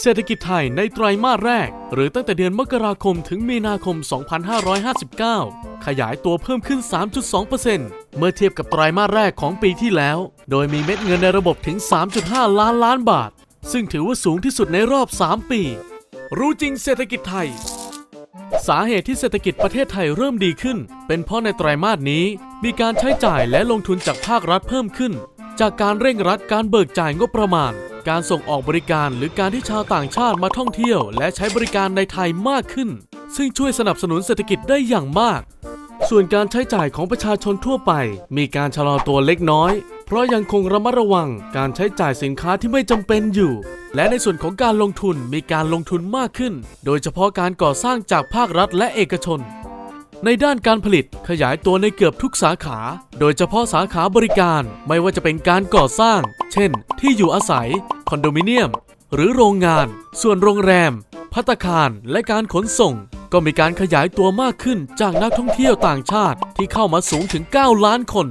เศรษฐกิจไทยในไตรมาสแรก หรือตั้งแต่เดือนมกราคมถึงมีนาคม 2559 ขยายตัวเพิ่มขึ้น 3.2%เมื่อเทียบกับไตรมาสแรกของปีที่แล้ว โดยมีเม็ดเงินในระบบถึง 3.5 ล้านล้านบาท ซึ่งถือว่าสูงที่สุดในรอบ 3 ปี รู้จริงเศรษฐกิจไทย สาเหตุที่เศรษฐกิจประเทศไทยเริ่มดีขึ้น เป็นเพราะในไตรมาสนี้ มีการใช้จ่ายและลงทุนจากภาครัฐเพิ่มขึ้น จากการเร่งรัดการเบิกจ่ายงบประมาณ การส่งออกบริการหรือการที่ชาวต่างชาติมาท่องเที่ยว และใช้บริการในไทยมากขึ้น ซึ่งช่วยสนับสนุนเศรษฐกิจได้อย่างมาก ส่วนการใช้จ่ายของประชาชนทั่วไป มีการชะลอตัวเล็กน้อย เพราะยังคงระมัดระวังการใช้จ่ายสินค้าที่ไม่จำเป็นอยู่ และในส่วนของการลงทุนมีการลงทุนมากขึ้น โดยเฉพาะการก่อสร้างจากภาครัฐและเอกชน ในด้านการผลิตขยายตัวในเกือบทุกสาขา โดยเฉพาะสาขาบริการไม่ว่าจะเป็นการก่อสร้าง เช่น ที่อยู่อาศัย คอนโดมิเนียม หรือโรงงาน ส่วนโรงแรม พัตคาร และการขนส่ง ก็มีการขยายตัวมากขึ้นจากนักท่องเที่ยวต่างชาติที่เข้ามาสูงถึง 9 ล้านคน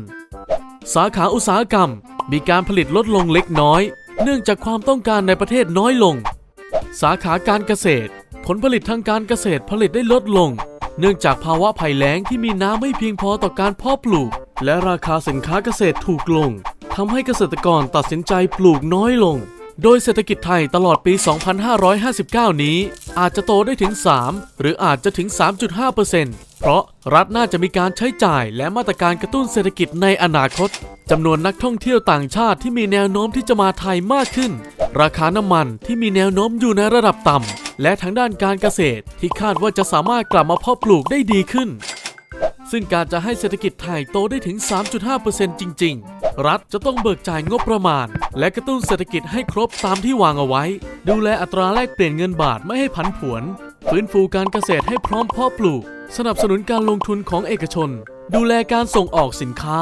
สาขาอุตสาหกรรม มีการผลิตลดลงเล็กน้อย เนื่องจากความต้องการในประเทศน้อยลง สาขาการเกษตร ผลผลิตทางการเกษตรผลิตได้ลดลง เนื่องจากภาวะภัยแล้งที่มีน้ำไม่เพียงพอต่อการเพาะปลูก และราคาสินค้าเกษตรถูกลงทำให้เกษตรกรตัดสินใจปลูกน้อยลง โดยเศรษฐกิจไทยตลอดปี 2559 นี้ อาจจะโตได้ถึง 3 หรืออาจจะถึง 3.5%เพราะรัฐน่าจะมีการใช้จ่ายและมาตรการกระตุ้นเศรษฐกิจในอนาคตจำนวนนักท่องเที่ยวต่างชาติที่มีแนวโน้มที่จะมาไทยมากขึ้น ราคาน้ำมันที่มีแนวโน้มอยู่ในระดับต่ำ และทางด้านการเกษตรที่คาดว่าจะสามารถกลับมาเพาะปลูกได้ดีขึ้น ซึ่งการจะให้เศรษฐกิจไทยโตได้ถึง 3.5%จริง ๆ รัฐจะต้องเบิกจ่ายงบประมาณ และกระตุ้นเศรษฐกิจให้ครบตามที่วางเอาไว้ ดูแลอัตราแลกเปลี่ยนเงินบาทไม่ให้ผันผวน ฟื้นฟูการเกษตรให้พร้อมเพาะปลูก สนับสนุนการลงทุนของเอกชน ดูแลการส่งออกสินค้า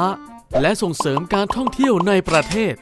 และส่งเสริมการท่องเที่ยวในประเทศ